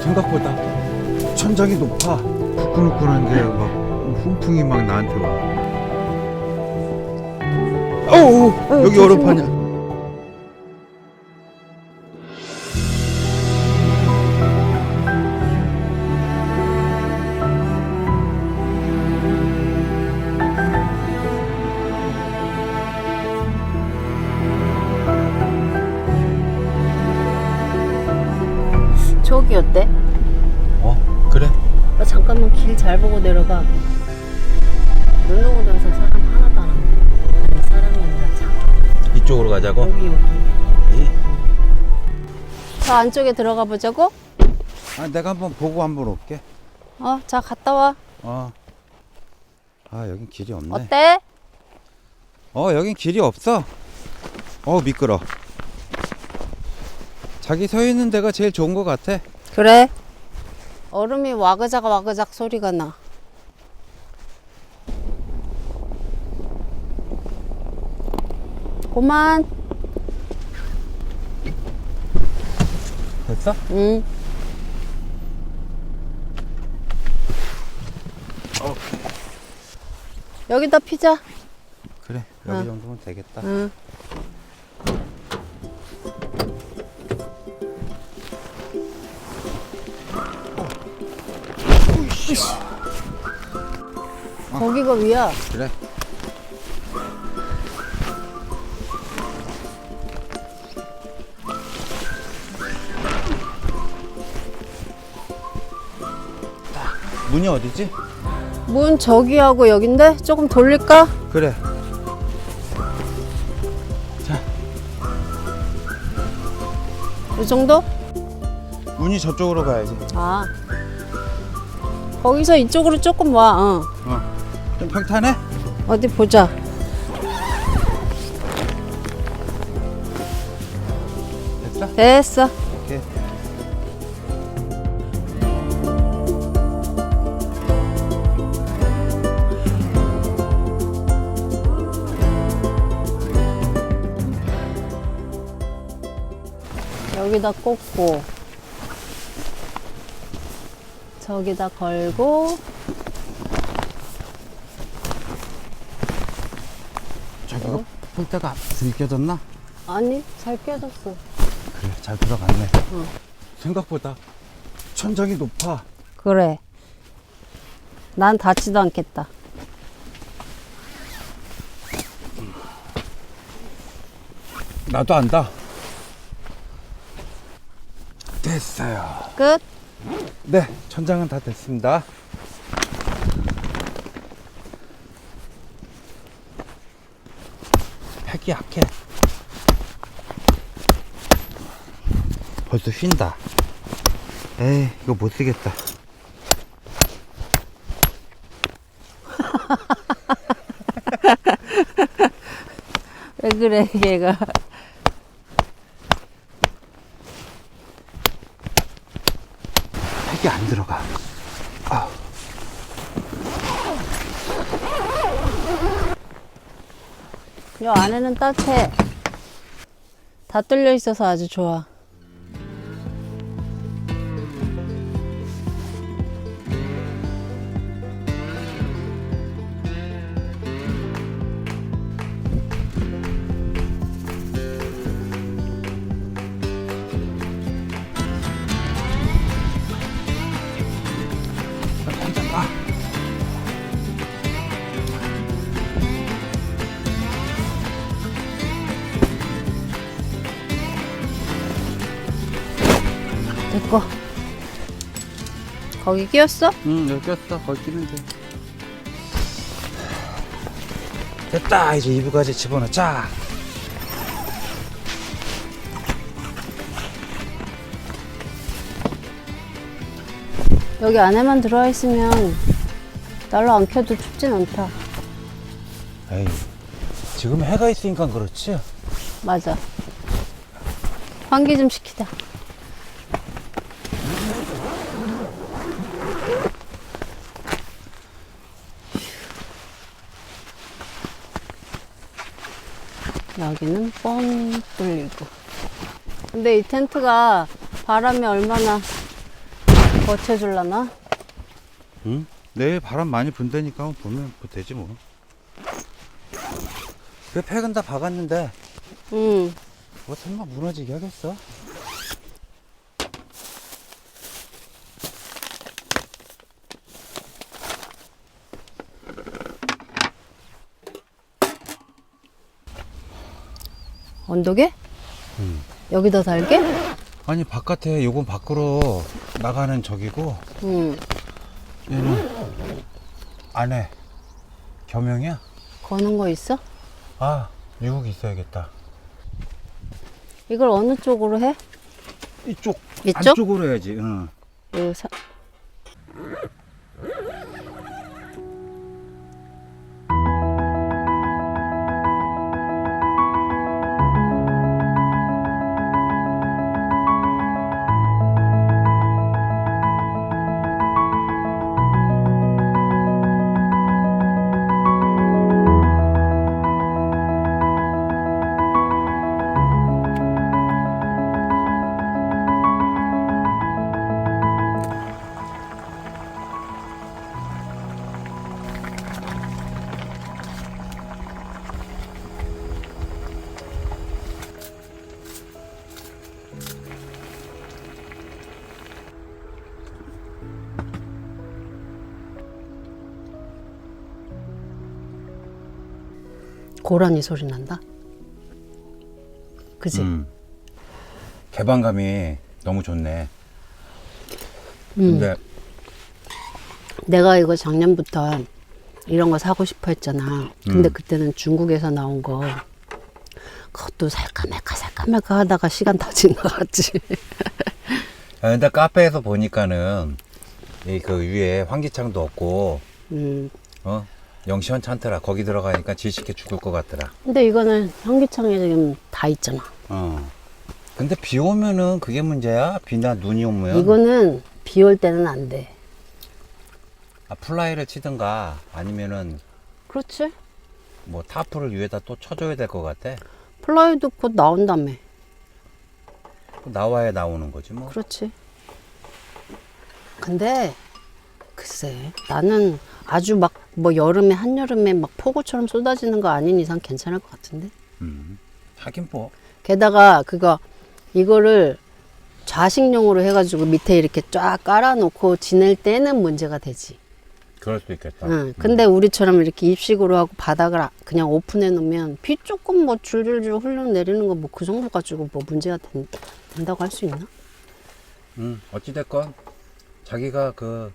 생각보다 천장이 높아. 후끈후끈한 게막 훈풍이 막 나한테 와. 어우, 여기 조심해. 얼음판이야. 저기 어때? 어, 그래? 아, 잠깐만 길 잘 보고 내려가. 나서 사람 하나도 안 왔네. 아니 사람이 아니라 차. 이쪽으로 가자고. 여기 여기. 이? 저 안쪽에 들어가 보자고? 아, 내가 한번 보고 한번 올게. 어, 자 갔다 와. 어. 아, 여긴 길이 없네. 어때? 어, 여긴 길이 없어. 어, 미끄러. 자기 서 있는 데가 제일 좋은 것 같아. 그래. 얼음이 와그작 와그작 소리가 나. 고만. 됐어? 응. 여기다 피자. 그래, 여기 어. 정도면 되겠다. 응. 거기가 위야. 그래. 문이 어디지? 문 저기하고 여긴데 조금 돌릴까? 그래. 이 정도? 문이 저쪽으로 가야지. 아. 거기서 이쪽으로 조금 와. 어. 어. 좀 평탄해? 어디 보자. 됐어? 됐어. 오케이. 여기다 꽂고 저기다 걸고 저기가 폴대가 들껴졌나? 아니 잘 껴졌어. 그래, 잘 들어갔네. 생각보다 천장이 높아. 그래. 난 닿지도 않겠다. 나도 안다. 됐어요. 끝. 네, 천장은 다 됐습니다. 팩이 약해. 벌써 쉰다. 에이, 이거 못 쓰겠다. 왜 그래 얘가. 팩이 안 들어가. 요 안에는 따뜻해. 다 뚫려 있어서 아주 좋아. 거기 끼웠어? 응, 여기 꼈어. 거기 끼면 돼. 됐다. 이제 이부까지 집어넣자. 여기 안에만 들어와 있으면 날로 안 켜도 춥진 않다. 에이, 지금 해가 있으니까 그렇지. 맞아. 환기 좀 시키자. 여기는 뻥 뚫리고. 근데 이 텐트가 바람이 얼마나 버텨줄라나? 응? 내일 바람 많이 분다니까 보면 되지 뭐. 그 팩은 다 박았는데 응. 뭐 설마 무너지게 하겠어? 언덕에? 응. 여기다 달게? 아니 바깥에 요건 밖으로 나가는 저기고 응. 얘는 안에 겸용이야? 거는 거 있어? 아 미국 있어야겠다. 이걸 어느 쪽으로 해? 이쪽 이쪽? 안쪽으로 해야지. 응. 요 사... 고라니 소리 난다. 그지? 음. 개방감이 너무 좋네. 음. 근데 내가 이거 작년부터 이런 거 사고 싶어 했잖아. 근데 음. 그때는 중국에서 나온 거. 그것도 살까 말까 살까 말까 하다가 시간 다 지나갔지. 아, 근데 카페에서 보니까는 이 그 위에 환기창도 없고 음. 어 영시원찮더라. 거기 들어가니까 질식해 죽을 것 같더라. 근데 이거는 현기창에 지금 다 있잖아. 어. 근데 비 오면은 그게 문제야? 비나 눈이 오면 이거는 비 올 때는 안 돼. 아, 플라이를 치든가 아니면은 그렇지? 뭐 타프를 위에다 또 쳐줘야 될 것 같아. 플라이도 곧 나온다며. 나와야 나오는 거지 뭐. 그렇지. 근데 글쎄 나는 아주 막 뭐 여름에 한여름에 막 폭우처럼 쏟아지는 거 아닌 이상 괜찮을 것 같은데. 음. 하긴 뭐. 게다가 그거 이거를 좌식용으로 해가지고 밑에 이렇게 쫙 깔아놓고 지낼 때는 문제가 되지. 그럴 수도 있겠다. 응. 근데 우리처럼 이렇게 입식으로 하고 바닥을 아- 그냥 오픈해 놓으면 비 조금 뭐 줄줄줄 흘러내리는 거 뭐 그 정도 가지고 뭐 문제가 된, 된다고 할 수 있나? 음. 어찌됐건 자기가 그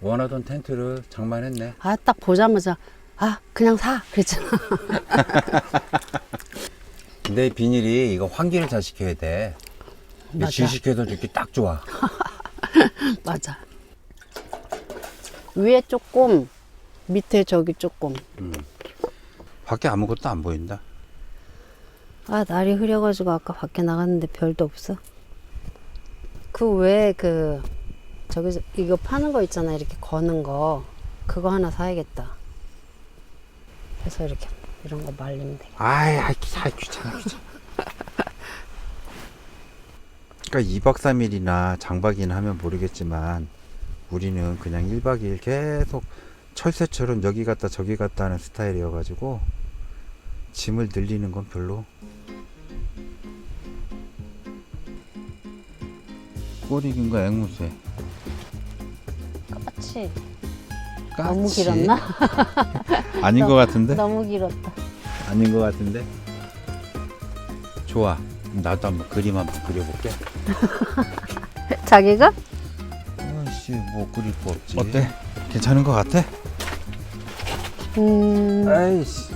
원하던 텐트를 장만했네. 아 딱 보자마자 아 그냥 사 그랬잖아. 근데 이 비닐이 이거 환기를 잘 시켜야 돼. 맞아. 질식해서 죽기 딱 좋아. 맞아. 위에 조금 밑에 저기 조금. 밖에 아무것도 안 보인다. 아 날이 흐려가지고 아까 밖에 나갔는데 별도 없어. 그 외에 그 저기서 이거 파는 거 있잖아 이렇게 거는 거 그거 하나 사야겠다. 그래서 이렇게 이런 거 말리면 돼. 아이, 아이 귀찮아, 귀찮아. 그러니까 2박 3일이나 장박이나 하면 모르겠지만 우리는 그냥 1박 2일 계속 철새처럼 여기 갔다 저기 갔다 하는 스타일이어가지고 짐을 늘리는 건 별로 꼬리긴가 앵무새 까치. 너무 까치? 길었나? 아닌 것 같은데? 너무 길었다. 아닌 것 같은데? 좋아 나도 한번 그림 한번 그려볼게 자기가? 아씨 뭐 그릴 거 없지 어때? 괜찮은 것 같아? 음. 아이씨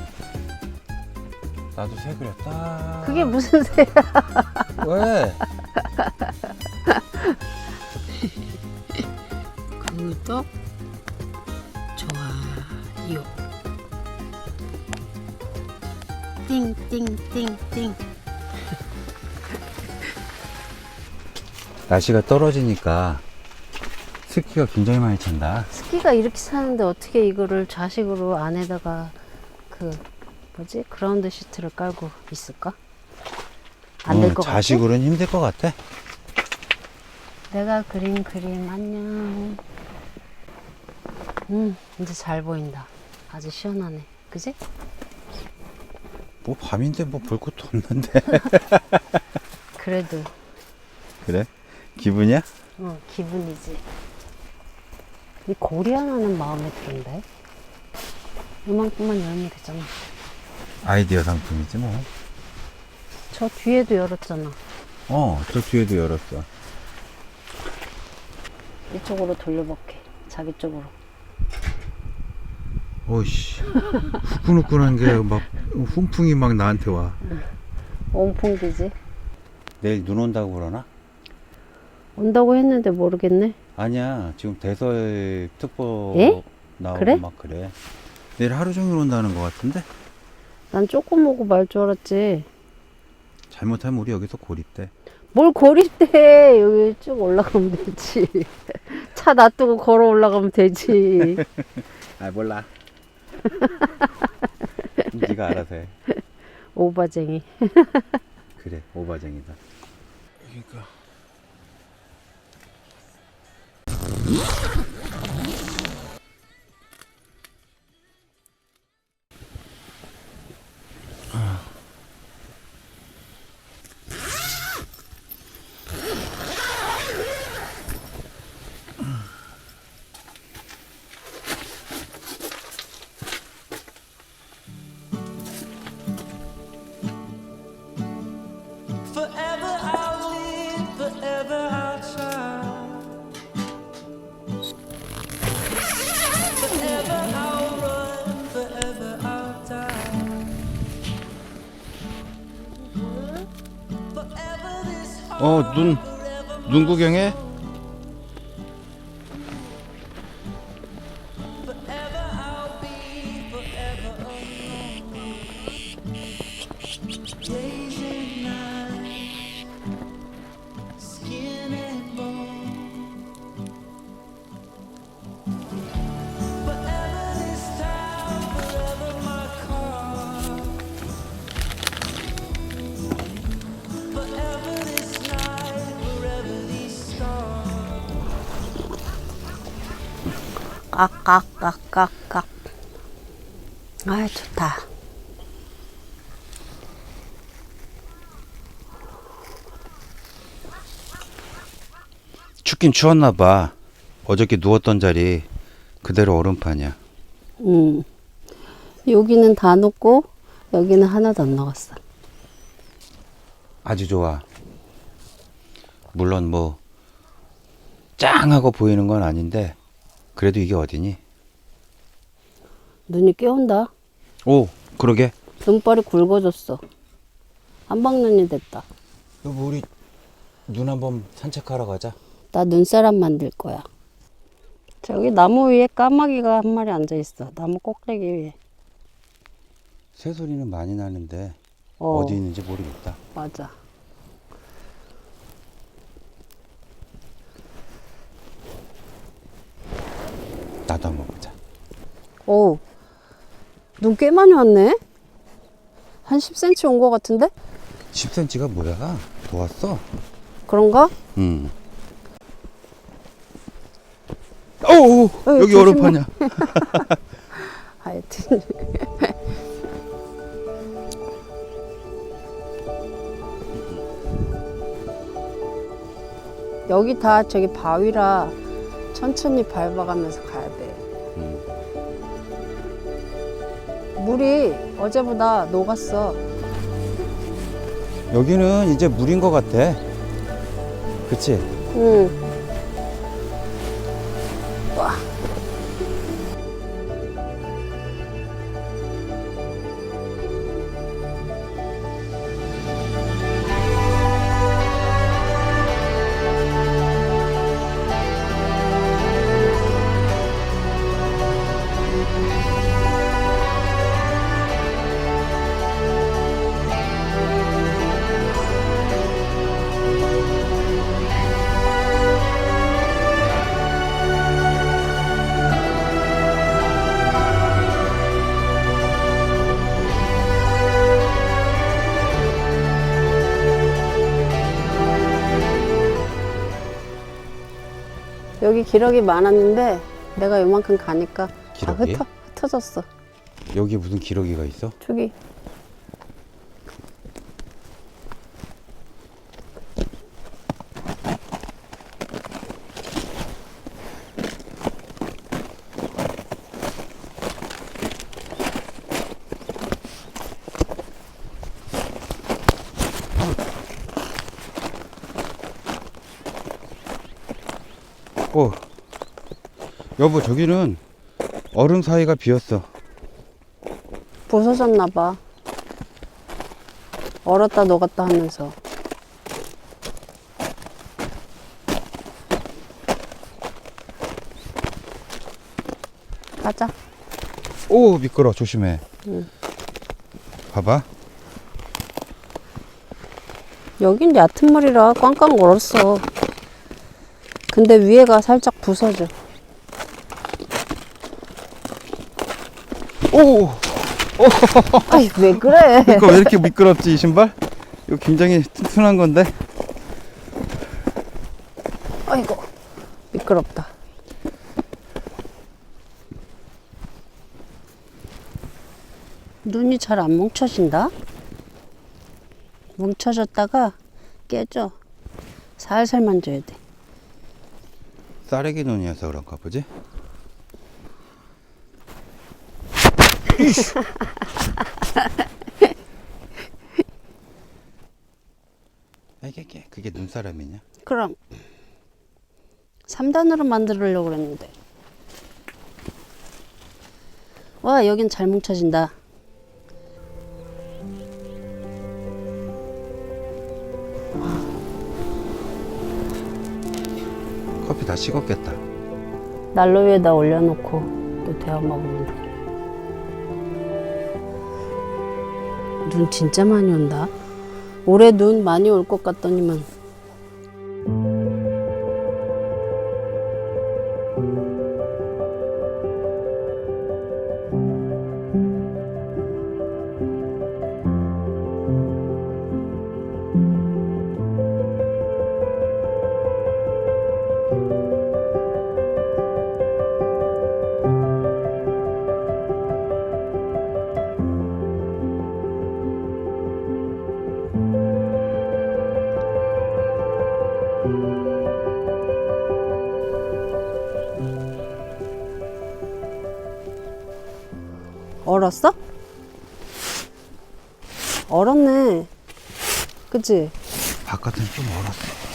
나도 새 그렸다 그게 무슨 새야? 왜? 구독, 좋아요. 띵띵띵띵. 날씨가 떨어지니까 습기가 굉장히 많이 찬다 스키가 이렇게 사는데 어떻게 이거를 좌식으로 안에다가 그 뭐지? 그라운드 시트를 깔고 있을까? 안될 음, 것 같아? 자식으로는 힘들 것 같아. 내가 그린 그림 안녕. 음, 이제 잘 보인다. 아주 시원하네. 그지? 뭐 밤인데 뭐 볼 것도 없는데. 그래도 그래? 기분이야? 어, 기분이지. 이 고리 하나는 마음에 드는데. 이만큼만 열면 되잖아. 아이디어 상품이지 뭐. 저 뒤에도 열었잖아. 어, 저 뒤에도 열었어. 이쪽으로 돌려볼게. 자기 쪽으로. 어이씨 후끈후끈한 게 막 훈풍이 막 나한테 와 온풍기지. 내일 눈 온다고 그러나? 온다고 했는데 모르겠네. 아니야. 지금 대설특보 예? 나오고 그래? 막 그래. 내일 하루 종일 온다는 것 같은데? 난 조금 오고 말 줄 알았지. 잘못하면 우리 여기서 고립돼. 뭘 고립돼. 여기 쭉 올라가면 되지. 차 놔두고 걸어 올라가면 되지. 아 몰라. 네가 알아서 해. 오바쟁이. 그래 오바쟁이다. 그러니까 어눈 눈 구경해? 깍깍깍깍깍. 아, 좋다. 춥긴 추웠나 봐. 어저께 누웠던 자리 그대로 얼음판이야. 음. 여기는 다 녹고, 여기는 하나도 안 녹았어. 아주 좋아. 물론 뭐 짱하고 보이는 건 아닌데 그래도 이게 어디니? 눈이 깨온다. 오 그러게. 눈발이 굵어졌어. 한방눈이 됐다. 여보 우리 눈 한번 산책하러 가자. 나 눈사람 만들 거야. 저기 나무 위에 까마귀가 한 마리 앉아 있어. 나무 꼭대기 위에. 새소리는 많이 나는데 어, 어. 디 있는지 모르겠다. 맞아. 나도 한번 보자. 오, 눈꽤 많이 왔네? 한 10cm 온 것 같은데? 10cm가 뭐야? 더 왔어? 그런가? 응. 오 어이, 여기 조심해. 얼음판이야. 하여튼. 여기 다 저기 바위라 천천히 밟아가면서 가야 돼. 물이 어제보다 녹았어. 여기는 이제 물인 것 같아. 그치? 응. 여기 기러기 많았는데 내가 요만큼 가니까 다 기러기? 흩어, 흩어졌어. 여기 무슨 기러기가 있어? 저기 어. 여보 저기는 얼음 사이가 비었어. 부서졌나 봐. 얼었다 녹았다 하면서. 가자. 오 미끄러 조심해. 응. 봐봐. 여긴 얕은 물이라 꽝꽝 얼었어. 근데 위에가 살짝 부서져. 오. 아이, 왜 그래? 이거 왜 이렇게 미끄럽지 이 신발? 이거 굉장히 튼튼한 건데. 아이고, 미끄럽다. 눈이 잘 안 뭉쳐진다? 뭉쳐졌다가 깨져. 살살 만져야 돼. 쌀래기 눈이어서 그런가 보지? 이게 이게 그게 눈사람이냐? 그럼 3단으로 만들려고 그랬는데 와 여긴 잘 뭉쳐진다 커피 다 식었겠다. 난로 위에다 올려놓고 또 데워 먹으면 돼. 눈 진짜 많이 온다. 올해 눈 많이 올 것 같더니만. 얼었어? 얼었네. 그치? 바깥은 좀 얼었어.